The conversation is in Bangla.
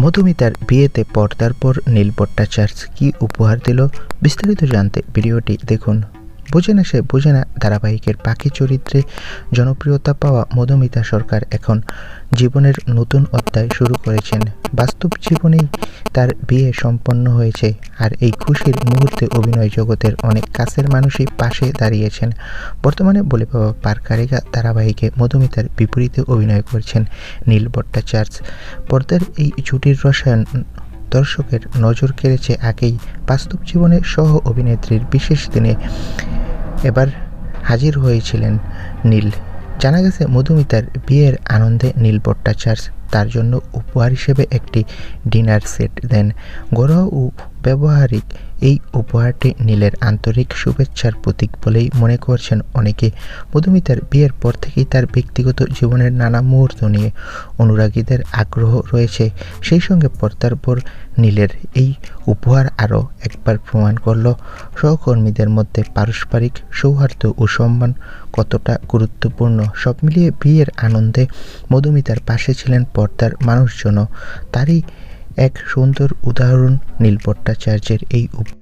মধুমিতার বিয়েতে পর্দার পর নীল ভট্টাচার্য কি উপহার দিল। বিস্তারিত জানতে ভিডিওটি দেখুন। বোঝে না সে, বোঝে না ধারাবাহিকের পাখি চরিত্রে জনপ্রিয়তা পাওয়া মধুমিতা সরকার এখন জীবনের নতুন অধ্যায় শুরু করেছেন। বাস্তব জীবনেই তার বিয়ে সম্পন্ন হয়েছে আর এই খুশির মুহূর্তে অভিনয় জগতের অনেক কাছের মানুষই পাশে দাঁড়িয়েছেন। বর্তমানে বলে পাওয়া পারকারিকা ধারাবাহিকে মধুমিতার বিপরীতে অভিনয় করছেন নীল ভট্টাচার্য। পর্দার এই ছুটির রসায়ন দর্শকের নজর কেড়েছে আগেই। বাস্তব জীবনে সহ অভিনেত্রীর বিশেষ দিনে এবার হাজির হয়েছিলেন নীল। জানা গেছে মধুমিতার বিয়ের আনন্দে নীল ভট্টাচার্য তার জন্য উপহার হিসেবে একটি ডিনার সেট দেন। ঘরোয়া ও ব্যবহারিক এই উপহারটি নীলের আন্তরিক শুভেচ্ছার প্রতীক বলেই মনে করছেন অনেকে। মধুমিতার বিয়ের পর থেকেই তার ব্যক্তিগত জীবনের নানা মুহূর্ত নিয়ে অনুরাগীদের আগ্রহ রয়েছে। সেই সঙ্গে পর্দার পর নীলের এই উপহার আরও একবার প্রমাণ করল সহকর্মীদের মধ্যে পারস্পরিক সৌহার্দ্য ও সম্মান কতটা গুরুত্বপূর্ণ। সব মিলিয়ে বিয়ের আনন্দে মধুমিতার পাশে ছিলেন পর্দার মানুষজনও। তারই এক সুন্দর উদাহরণ নীল ভট্টাচার্যের এই উপ-